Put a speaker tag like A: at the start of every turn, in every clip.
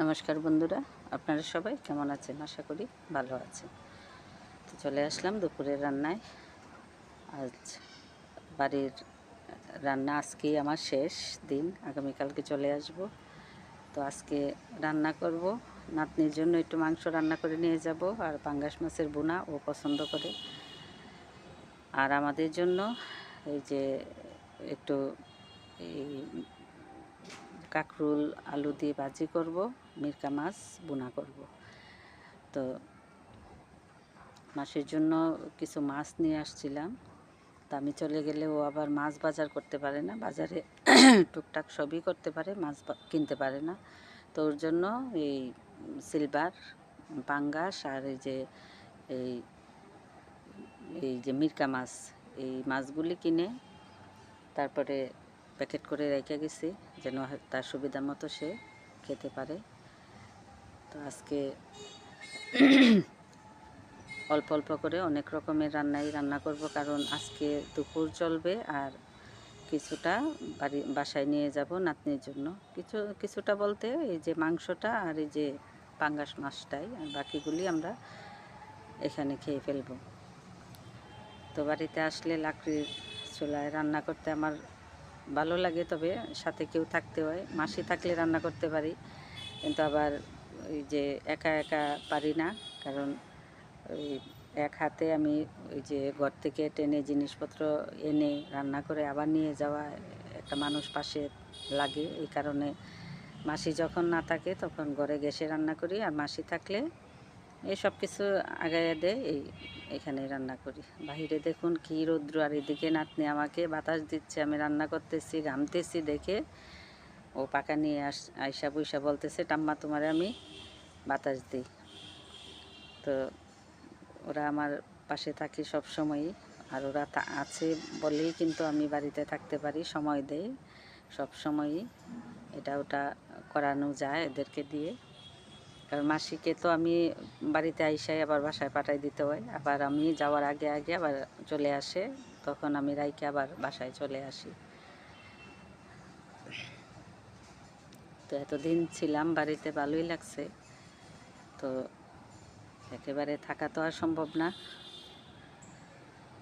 A: নমস্কার বন্ধুরা, আপনারা সবাই কেমন আছেন? আশা করি ভালো আছেন। তো চলে আসলাম দুপুরের রান্নায়। আজ বাড়ির রান্না আজকেই আমার শেষ দিন, আগামীকালকে চলে আসব। তো আজকে রান্না করব। নাতনির জন্য একটু মাংস রান্না করে নিয়ে যাব, আর পাঙ্গাস মাছের বোনা ও পছন্দ করে। আর আমাদের জন্য এই যে একটু এই কাঁকরুল, আলু দিয়ে ভাজি করব, মিরকা মাছ বোনা করব। তো মাসের জন্য কিছু মাছ নিয়ে আসছিলাম। তা আমি চলে গেলে ও আবার মাছ বাজার করতে পারে না। বাজারে টুকটাক সবই করতে পারে, মাছ কিনতে পারে না। তো ওর জন্য এই সিলভার, পাঙ্গাস আর এই যে, এই এই যে মিরকা মাছ, এই মাছগুলি কিনে তারপরে প্যাকেট করে রেখে গেছি, যেন তার সুবিধা মতো সে খেতে পারে। তো আজকে অল্প অল্প করে অনেক রকমের রান্নাই রান্না করব, কারণ আজকে দুপুর চলবে আর কিছুটা বাড়ি, বাসায় নিয়ে যাব নাতনির জন্য। কিছু, কিছুটা বলতে এই যে মাংসটা আর এই যে পাঙ্গাস মাছটাই আর বাকিগুলি আমরা এখানে খেয়ে ফেলব। তো বাড়িতে আসলে লাকড়ির চুলায় রান্না করতে আমার ভালো লাগে, তবে সাথে কেউ থাকতে হয়। মাসি থাকলে রান্না করতে পারি, কিন্তু আবার ওই যে একা একা পারি না, কারণ ওই এক হাতে আমি ওই যে ঘর থেকে টেনে জিনিসপত্র এনে রান্না করে আবার নিয়ে যাওয়া একটা মানুষ পাশে লাগে। এই কারণে মাসি যখন না থাকে তখন ঘরে গ্যাসে রান্না করি, আর মাসি থাকলে এই সব কিছু আগাইয়া দেয়, এই এখানে রান্না করি। বাহিরে দেখুন কি রৌদ্র, আর এদিকে নাতনি আমাকে বাতাস দিচ্ছে, আমি রান্না করতেছি, ঘামতেছি দেখে। ও পাকা নিয়ে আস, আইসা বৈসা বলতেছে টাম্মা তোমারে আমি বাতাস দিই। তো ওরা আমার পাশে থাকে সব সময়ই, আর ওরা আছে বলেই কিন্তু আমি বাড়িতে থাকতে পারি, সময় দেই সব সময়ই। এটা ওটা করানো যায় এদেরকে দিয়ে। কারণ মাসিকে তো আমি বাড়িতে আইসাই আবার বাসায় পাঠাই দিতে হয়। আবার আমি যাওয়ার আগে আগে আবার চলে আসে, তখন আমি রাইকে আবার বাসায় চলে আসি। তো এতদিন ছিলাম বাড়িতে, ভালোই লাগছে। তো একেবারে থাকা তো আর সম্ভব না।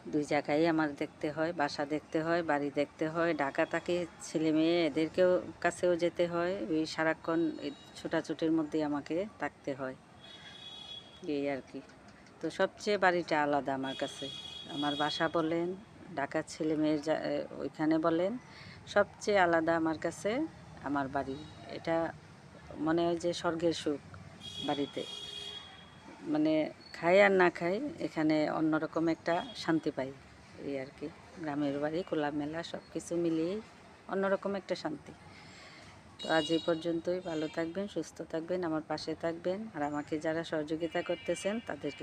A: দুই জায়গায় আমার দেখতে হয়, বাসা দেখতে হয়, বাড়ি দেখতে হয় ঢাকা থাকে ছেলে মেয়ে এদেরকেও কাছেও যেতে হয় ওই সারাক্ষণ ছোটাছুটির মধ্যে আমাকে থাকতে হয়। এই আর কি। তো সবচেয়ে বাড়িটা আলাদা আমার কাছে। আমার বাসা বলেন ঢাকার ছেলে মেয়ের ওইখানে বলেন, সবচেয়ে আলাদা আমার কাছে আমার বাড়ি। এটা মনে হয় যে স্বর্গের সুখ বাড়িতে। মানে খাই আর না খাই, এখানে অন্যরকম একটা শান্তি পাই এই আর কি। গ্রামের বাড়ি, খোলামেলা সব কিছু মিলিয়েই অন্যরকম একটা শান্তি। তো আজ এই পর্যন্তই। ভালো থাকবেন, সুস্থ থাকবেন, আমার পাশে থাকবেন। আর আমাকে যারা সহযোগিতা করতেছেন, তাদেরকে